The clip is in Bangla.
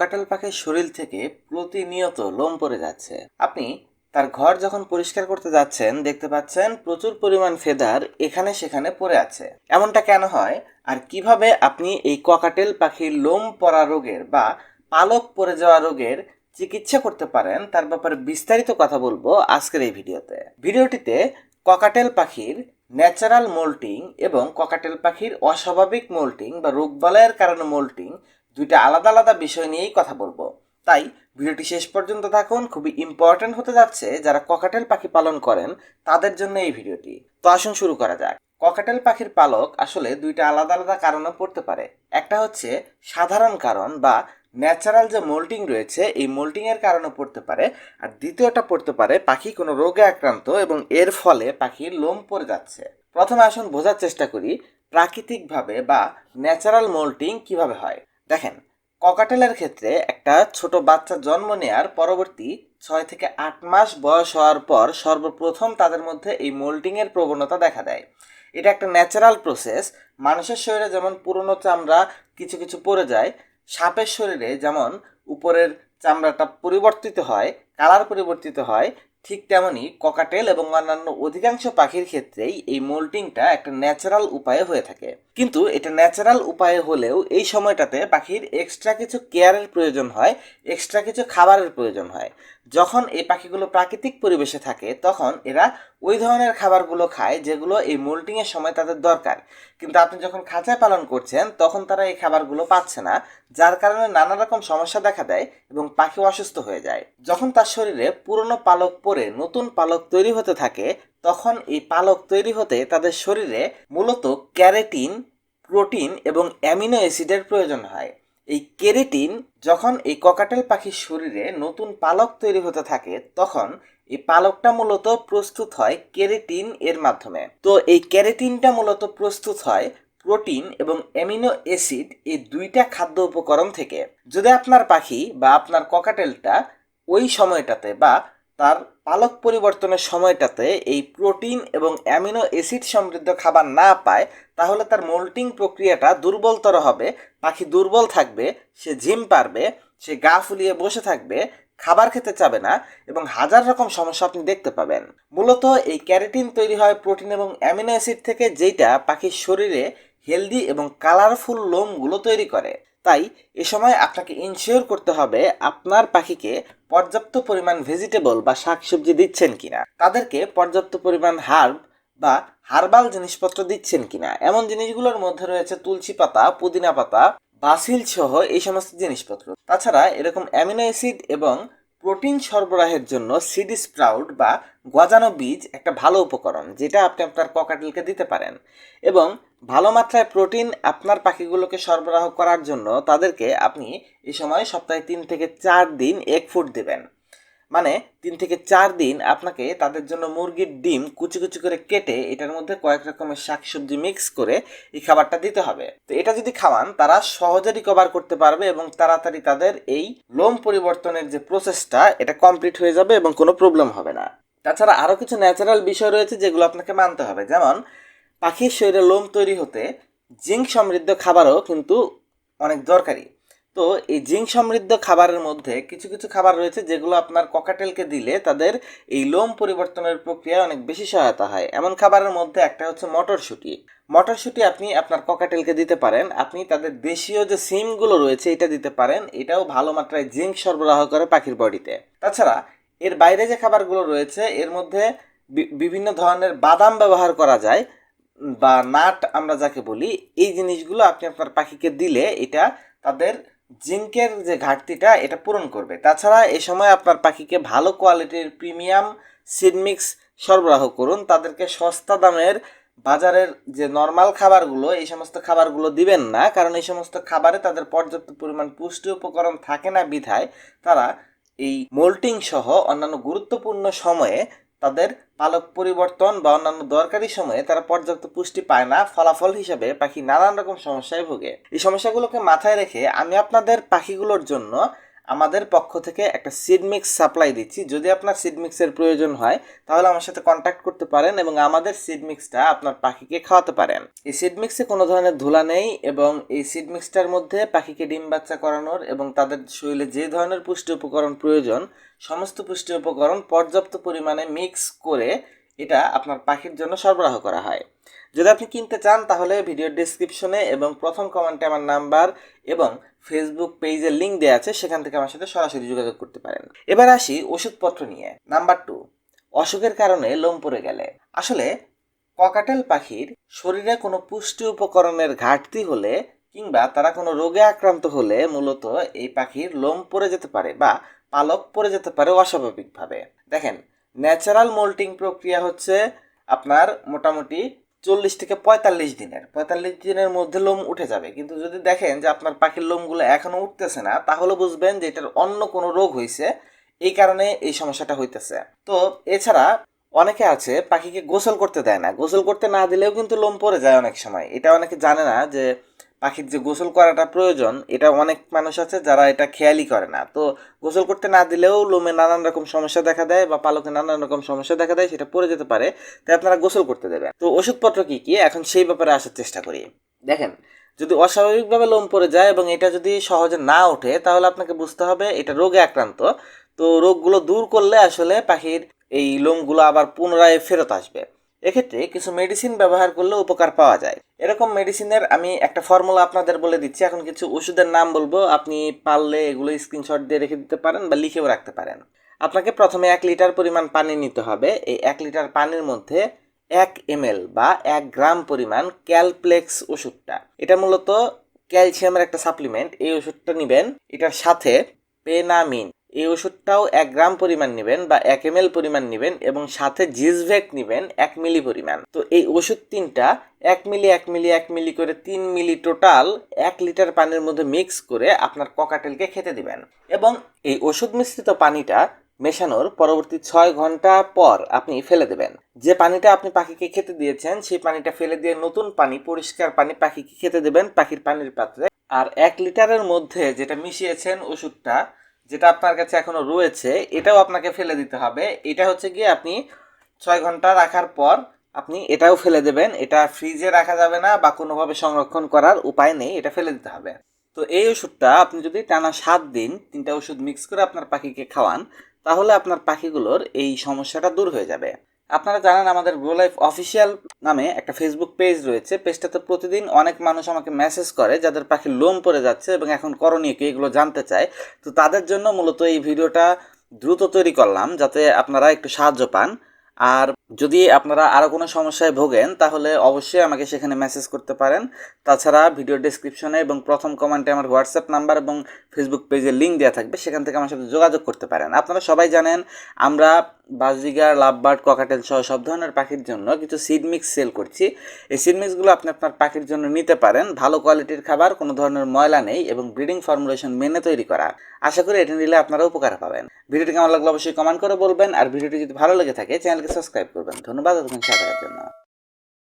ককাটেল পাখির শরীর থেকে প্রতিনিয়ত লোম পড়ে যাচ্ছে। আপনি তার ঘর যখন পরিষ্কার করতে যাচ্ছেন, দেখতে পাচ্ছেন প্রচুর পরিমাণ ফেদার এখানে সেখানে পড়ে আছে। এমনটা কেন হয়? আর কীভাবে আপনি এই ককাটেল পাখির লোম পড়া রোগের বা পালক পড়ে যাওয়া রোগের চিকিৎসা করতে পারেন, তার ব্যাপারে বিস্তারিত কথা বলব আজকের এই ভিডিওতে। ভিডিওটিতে ককাটেল পাখির ন্যাচারাল মোল্টিং এবং ককাটেল পাখির অস্বাভাবিক মোল্টিং বা রোগবালয়ের কারণে মোল্টিং দুইটা আলাদা আলাদা বিষয় নিয়েই কথা বলব। তাই ভিডিওটি শেষ পর্যন্ত থাকুন খুবই ইম্পর্ট্যান্ট হতে যাচ্ছে যারা ককাটেল পাখি পালন করেন তাদের জন্য এই ভিডিওটি। তো আসুন শুরু করা যাক। ককাটেল পাখির পালক আসলে দুইটা আলাদা আলাদা কারণে পড়তে পারে। একটা হচ্ছে সাধারণ কারণ বা ন্যাচারাল যে মোল্টিং রয়েছে, এই মোল্টিং এর কারণে পড়তে পারে। আর দ্বিতীয়টা পড়তে পারে পাখি কোনো রোগে আক্রান্ত এবং এর ফলে পাখির লোম পড়ে যাচ্ছে। প্রথমে আসুন বোঝার চেষ্টা করি প্রাকৃতিকভাবে বা ন্যাচারাল মোল্টিং কীভাবে হয়। দেখেন, ককাটেলের ক্ষেত্রে একটা ছোট বাচ্চা জন্ম নেয়ার পরবর্তী ছয় থেকে আট মাস বয়স হওয়ার পর সর্বপ্রথম তাদের মধ্যে এই মোল্টিংয়ের প্রবণতা দেখা দেয়। এটা একটা ন্যাচারাল প্রসেস। মানুষের শরীরে যেমন পুরনো চামড়া কিছু কিছু পড়ে যায়, সাপের শরীরে যেমন উপরের চামড়াটা পরিবর্তিত হয়, কালার পরিবর্তিত হয় ঠিক তেমনি ককাটেল এবং অন্যান্য অধিকাংশ পাখির ক্ষেত্রেই এই মোল্টিংটা একটা ন্যাচারাল উপায়ে হয়ে থাকে। কিন্তু এটা ন্যাচারাল উপায়ে হলেও এই সময়টাতে পাখির এক্সট্রা কিছু কেয়ারের প্রয়োজন হয় এক্সট্রা কিছু খাবারের প্রয়োজন হয়। যখন এই পাখিগুলো প্রাকৃতিক পরিবেশে থাকে, তখন এরা ওই ধরনের খাবারগুলো খায় যেগুলো এই মোল্টিংয়ের সময় তাদের দরকার। কিন্তু আপনি যখন খাঁচায় পালন করছেন, তখন তারা এই খাবারগুলো পাচ্ছে না, যার কারণে নানা রকম সমস্যা দেখা দেয় এবং পাখি অসুস্থ হয়ে যায়। যখন তার শরীরে পুরনো পালক পরে নতুন পালক তৈরি হতে থাকে, তখন এই পালক তৈরি হতে তাদের শরীরে মূলত ক্যারেটিন, প্রোটিন এবং অ্যামিনো অ্যাসিডের প্রয়োজন হয়। এই কেরেটিন যখন এই ককাটেল পাখির শরীরে নতুন পালক তৈরি হতে থাকে, তখন এই পালকটা মূলত প্রস্তুত হয় কেরেটিন এর মাধ্যমে। তো এই কেরেটিনটা মূলত প্রস্তুত হয় প্রোটিন এবং অ্যামিনো অ্যাসিড এই দুইটা খাদ্য উপকরণ থেকে। যদি আপনার পাখি বা আপনার ককাটেলটা ওই সময়টাতে বা তার পালক পরিবর্তনের সময়টাতে এই প্রোটিন এবং অ্যামিনো অ্যাসিড সমৃদ্ধ খাবার না পায়, তাহলে তার মোল্টিং প্রক্রিয়াটা দুর্বলতর হবে, পাখি দুর্বল থাকবে, সে ঝিম পারবে, সে গা ফুলিয়ে বসে থাকবে, খাবার খেতে চাবে না এবং হাজার রকম সমস্যা আপনি দেখতে পাবেন। মূলত এই ক্যারেটিন তৈরি হয় প্রোটিন এবং অ্যামিনো অ্যাসিড থেকে যেটা পাখির শরীরে হেলদি এবং কালারফুল লোমগুলো তৈরি করে। তাই এ সময় আপনাকে ইনশিওর করতে হবে আপনার পাখিকে পর্যাপ্ত পরিমাণ ভেজিটেবল বা শাকসবজি দিচ্ছেন কিনা, তাদেরকে পর্যাপ্ত পরিমাণ হার্ব বা হার্বাল জিনিসপত্র দিচ্ছেন কিনা। এমন জিনিসগুলোর মধ্যে রয়েছে তুলসী পাতা, পুদিনা পাতা, বাসিল সহ এই সমস্ত জিনিসপত্র। তাছাড়া এরকম অ্যামিনো অ্যাসিড এবং প্রোটিন সরবরাহের জন্য সিডি স্প্রাউট বা গজানো বীজ একটা ভালো উপকরণ, যেটা আপনি আপনার ককাটেলকে দিতে পারেন। এবং ভালো মাত্রায় প্রোটিন আপনার পাখিগুলোকে সরবরাহ করার জন্য তাদেরকে আপনি এ সময় সপ্তাহে তিন থেকে চার দিন এক ফুট দেবেন। মানে তিন থেকে চার দিন আপনাকে তাদের জন্য মুরগির ডিম কুচি কুচি করে কেটে এটার মধ্যে কয়েক রকমের শাকসবজি মিক্স করে এই খাবারটা দিতে হবে। তো এটা যদি খাওয়ান, তারা সহজে রিকভার করতে পারবে এবং তাড়াতাড়ি তাদের এই লোম পরিবর্তনের যে প্রসেসটা এটা কমপ্লিট হয়ে যাবে এবং কোনো প্রবলেম হবে না। তাছাড়া আরও কিছু ন্যাচারাল বিষয় রয়েছে যেগুলো আপনাকে মানতে হবে। যেমন, পাখির শরীরে লোম তৈরি হতে জিঙ্ক সমৃদ্ধ খাবারও কিন্তু অনেক দরকারি। তো এই জিঙ্ক সমৃদ্ধ খাবারের মধ্যে কিছু কিছু খাবার রয়েছে যেগুলো আপনার ককাটেলকে দিলে তাদের এই লোম পরিবর্তনের প্রক্রিয়ায় অনেক বেশি সহায়তা হয়। এমন খাবারের মধ্যে একটা হচ্ছে মটরশুঁটি। মটরশুঁটি আপনি আপনার ককাটেলকে দিতে পারেন। আপনি তাদের দেশীয় যে সিমগুলো রয়েছে এটা দিতে পারেন। এটাও ভালো মাত্রায় জিঙ্ক সরবরাহ করে পাখির বডিতে। তাছাড়া এর বাইরে যে খাবারগুলো রয়েছে, এর মধ্যে বিভিন্ন ধরনের বাদাম ব্যবহার করা যায় বা নাট আমরা যাকে বলি, এই জিনিসগুলো আপনি আপনার পাখিকে দিলে এটা তাদের জিঙ্কের যে ঘাটতিটা, এটা পূরণ করবে। তাছাড়া এ সময় আপনার পাখিকে ভালো কোয়ালিটির প্রিমিয়াম সিডমিক্স সরবরাহ করুন। তাদেরকে সস্তা দামের বাজারের যে নর্মাল খাবারগুলো, এই সমস্ত খাবারগুলো দিবেন না। কারণ এই সমস্ত খাবারে তাদের পর্যাপ্ত পরিমাণ পুষ্টি উপকরণ থাকে না বিধায় তারা এই মোল্টিং সহ অন্যান্য গুরুত্বপূর্ণ সময়ে তাদের পালক পরিবর্তন বা অন্যান্য দরকারি সময়ে তারা পর্যাপ্ত পুষ্টি পায় না, ফলাফল হিসাবে পাখি নানান রকম সমস্যায় ভোগে। এই সমস্যাগুলোকে মাথায় রেখে আমি আপনাদের পাখিগুলোর জন্য আমাদের পক্ষ থেকে একটা সিড মিক্স সাপ্লাই দিচ্ছি। যদি আপনার সিড মিক্সের প্রয়োজন হয়, তাহলে আমার সাথে কন্ট্যাক্ট করতে পারেন এবং আমাদের সিড মিক্সটা আপনার পাখিকে খাওয়াতে পারেন। এই সিড মিক্সে কোনো ধরনের ধুলা নেই এবং এই সিড মিক্সটার মধ্যে পাখিকে ডিম বাচ্চা করানোর এবং তাদের শরীরে যে ধরনের পুষ্টি উপকরণ প্রয়োজন, সমস্ত পুষ্টি উপকরণ পর্যাপ্ত পরিমাণে মিক্স করে এটা আপনার পাখির জন্য সরবরাহ করা হয়। যদি আপনি কিনতে চান, তাহলে ভিডিওর ডিসক্রিপশনে এবং প্রথম কমেন্টে আমার নাম্বার এবং ফেসবুক পেজের লিঙ্ক দেওয়া আছে, সেখান থেকে আমার সাথে সরাসরি যোগাযোগ করতে পারেন। এবার আসি ওষুধপত্র নিয়ে। নাম্বার টু অসুখের কারণে লোম পড়ে গেলে। আসলে ককাটেল পাখির শরীরে কোনো পুষ্টি উপকরণের ঘাটতি হলে কিংবা তারা কোনো রোগে আক্রান্ত হলে মূলত এই পাখির লোম পড়ে যেতে পারে বা পালক পড়ে যেতে পারে অস্বাভাবিকভাবে। দেখেন ন্যাচারাল মোল্টিং প্রক্রিয়া হচ্ছে আপনার মোটামুটি চল্লিশ থেকে পঁয়তাল্লিশ দিনের। পঁয়তাল্লিশ দিনের মধ্যে লোম উঠে যাবে। কিন্তু যদি দেখেন যে আপনার পাখির লোমগুলো এখনও উঠতেছে না, তাহলে বুঝবেন যে এটার অন্য কোনো রোগ হয়েছে। এই কারণে এই সমস্যাটা হইতেছে। তো এছাড়া অনেকে আছে পাখিকে গোসল করতে দেয় না। গোসল করতে না দিলেও কিন্তু লোম পড়ে যায় অনেক সময়। এটা অনেকে জানে না যে পাখির যে গোসল করাটা প্রয়োজন, এটা অনেক মানুষ আছে যারা এটা খেয়ালই করে না। তো গোসল করতে না দিলেও লোমে নানান রকম সমস্যা দেখা দেয় বা পালকে নানান রকম সমস্যা দেখা দেয়, সেটা পড়ে যেতে পারে, তাই আপনারা গোসল করতে দেবেন। তো ওষুধপত্র কি কি? এখন সেই ব্যাপারে আসার চেষ্টা করি। দেখেন, যদি অস্বাভাবিকভাবে লোম পড়ে যায় এবং এটা যদি সহজে না ওঠে, তাহলে আপনাকে বুঝতে হবে এটা রোগে আক্রান্ত। তো রোগগুলো দূর করলে আসলে পাখির এই লোমগুলো আবার পুনরায় ফেরত আসবে। এক্ষেত্রে কিছু মেডিসিন ব্যবহার করলে উপকার পাওয়া যায়। এরকম মেডিসিনের আমি একটা ফর্মুলা আপনাদের বলে দিচ্ছি। এখন কিছু ওষুধের নাম বলব। আপনি পারলে এগুলো স্ক্রিনশট দিয়ে রেখে দিতে পারেন বা লিখেও রাখতে পারেন। আপনাকে প্রথমে এক লিটার পরিমাণ পানি নিতে হবে। এই এক লিটার পানির মধ্যে এক এমএল বা এক গ্রাম পরিমাণ ক্যালপ্লেক্স ওষুধটা। এটা মূলত ক্যালসিয়ামের একটা সাপ্লিমেন্ট এই ওষুধটা নেবেন। এটার সাথে পেনামিন এই ওষুধটাও এক গ্রাম পরিমাণ নেবেন বা এক এম পরিমাণ নেবেন এবং সাথে জিজভেক নেবেন এক মিলি পরিমাণ। তো এই ওষুধ তিনটা এক মিলি এক মিলি এক মিলি করে তিন মিলি টোটাল এক লিটার পানির মধ্যে মিক্স করে আপনার ককাটেলকে খেতে দিবেন। এবং এই ওষুধ মিশ্রিত পানিটা মেশানোর পরবর্তী ছয় ঘণ্টা পর আপনি ফেলে দেবেন। যে পানিটা আপনি পাখিকে খেতে দিয়েছেন, সেই পানিটা ফেলে দিয়ে নতুন পানি, পরিষ্কার পানি পাখিকে খেতে দেবেন। পাখির পানির পাত্রে। আর এক লিটারের মধ্যে যেটা মিশিয়েছেন ওষুধটা যেটা আপনার কাছে এখনও রয়েছে, এটাও আপনাকে ফেলে দিতে হবে। এটা হচ্ছে গিয়ে আপনি ছয় ঘণ্টা রাখার পর আপনি এটাও ফেলে দেবেন। এটা ফ্রিজে রাখা যাবে না বা কোনোভাবে সংরক্ষণ করার উপায় নেই, এটা ফেলে দিতে হবে। তো এই ওষুধটা আপনি যদি টানা সাত দিন তিনটা ওষুধ মিক্স করে আপনার পাখিকে খাওয়ান, তাহলে আপনার পাখিগুলোর এই সমস্যাটা দূর হয়ে যাবে। আপনারা জানেন আমাদের গ্রো লাইফ অফিসিয়াল নামে একটা ফেসবুক পেজ রয়েছে। পেজটাতে প্রতিদিন অনেক মানুষ আমাকে মেসেজ করে যাদের পাখি লোম পড়ে যাচ্ছে এবং এখন করণীয় কি এগুলো জানতে চায়। তো তাদের জন্য মূলত এই ভিডিওটা দ্রুত তৈরি করলাম যাতে আপনারা একটু সাহায্য পান। আর যদি আপনারা আরও কোনো সমস্যায় ভোগেন, তাহলে অবশ্যই আমাকে সেখানে মেসেজ করতে পারেন। তাছাড়া ভিডিও ডিসক্রিপশনে এবং প্রথম কমেন্টে আমার হোয়াটসঅ্যাপ নাম্বার এবং ফেসবুক পেজের লিঙ্ক দেওয়া থাকবে, সেখান থেকে আমার সাথে যোগাযোগ করতে পারেন। আপনারা সবাই জানেন, আমরা বাজরিগার লাভবার্ড, ককাটেল সহ সব ধরনের পাখির জন্য কিছু সিড মিক্স সেল করছি। এই সিড মিক্সগুলো আপনি আপনার পাখির জন্য নিতে পারেন। ভালো কোয়ালিটির খাবার, কোনো ধরনের ময়লা নেই এবং ব্রিডিং ফর্মুলেশন মেনে তৈরি করা। আশা করি এটা নিলে আপনারা উপকার পাবেন। ভিডিওটি কেমন লাগল অবশ্যই কমেন্ট করে বলবেন। আর ভিডিওটি যদি ভালো লেগে থাকে চ্যানেলকে সাবস্ক্রাইব করবেন। ধন্যবাদ সাথে জন্য।